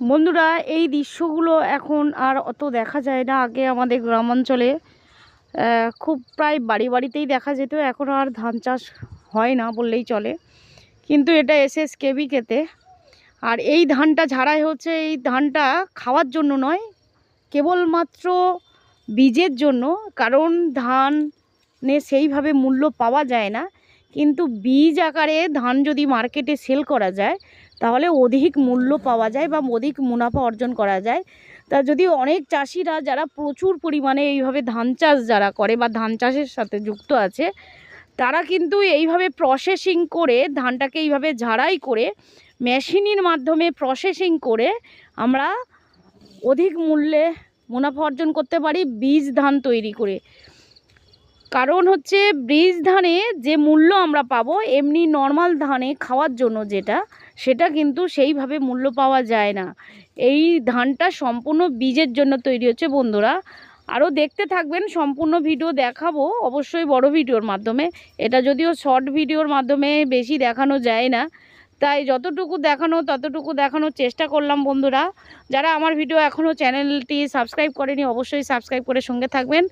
বন্ধুরা, এই দৃশ্যগুলো এখন আর অত দেখা যায় না আগে আমাদের গ্রামাঞ্চলে। খুব প্রায় বাড়ি বাড়িতেই দেখা যেত, এখন আর ধান চাষ হয় না বললেই চলে। কিন্তু এটা এসে এস কেবিকেতে আর এই ধানটা ঝাড়াই হচ্ছে, এই ধানটা খাওয়ার জন্য নয়, কেবলমাত্র বীজের জন্য। কারণ ধানে সেইভাবে মূল্য পাওয়া যায় না। কিন্তু বীজ আকারে ধান যদি মার্কেটে সেল করা যায় তাহলে অধিক মূল্য পাওয়া যায় বা অধিক মুনাফা অর্জন করা যায়। তা যদি অনেক চাষিরা যারা প্রচুর পরিমাণে এইভাবে ধান চাষ যারা করে বা ধান চাষের সাথে যুক্ত আছে, তারা কিন্তু এইভাবে প্রসেসিং করে ধানটাকে এইভাবে ঝাড়াই করে মেশিনের মাধ্যমে প্রসেসিং করে আমরা অধিক মূল্যে মুনাফা অর্জন করতে পারি বীজ ধান তৈরি করে। কারণ হচ্ছে বীজ ধানে যে মূল্য আমরা পাবো, এমনি নর্মাল ধানে খাওয়ার জন্য যেটা সেটা কিন্তু সেইভাবে মূল্য পাওয়া যায় না। এই ধানটা সম্পূর্ণ বীজের জন্য তৈরি হচ্ছে বন্ধুরা। আরও দেখতে থাকবেন, সম্পূর্ণ ভিডিও দেখাবো, অবশ্যই বড় ভিডিওর মাধ্যমে। এটা যদিও শর্ট ভিডিওর মাধ্যমে বেশি দেখানো যায় না। তাই যতটুকু দেখানো, ততটুকু দেখানোর চেষ্টা করলাম বন্ধুরা। যারা আমার ভিডিও এখনও চ্যানেলটি সাবস্ক্রাইব করেনি, অবশ্যই সাবস্ক্রাইব করে সঙ্গে থাকবেন।